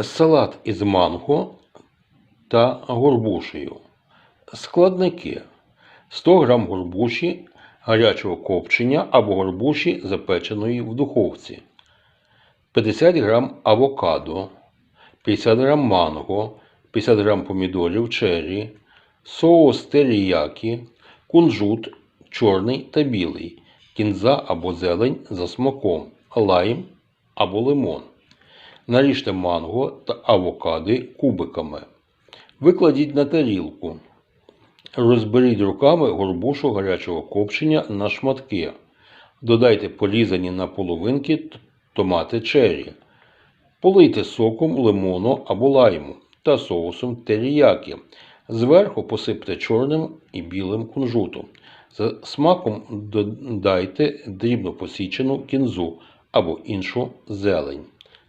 Салат із манго та горбушею. Складники 100 г горбуші гарячого копчення або горбуші запеченої в духовці, 50 г авокадо, 50 г манго, 50 г помідорів черрі, соус теріякі, кунжут чорний та білий, кінза або зелень за смаком, лайм або лимон. Наріжте манго та авокади кубиками. Викладіть на тарілку. Розберіть руками горбушу гарячого копчення на шматки. Додайте порізані на половинки томати черрі. Полийте соком лимону або лайму та соусом теріякі. Зверху посипте чорним і білим кунжутом. За смаком додайте дрібно посічену кінзу або іншу зелень.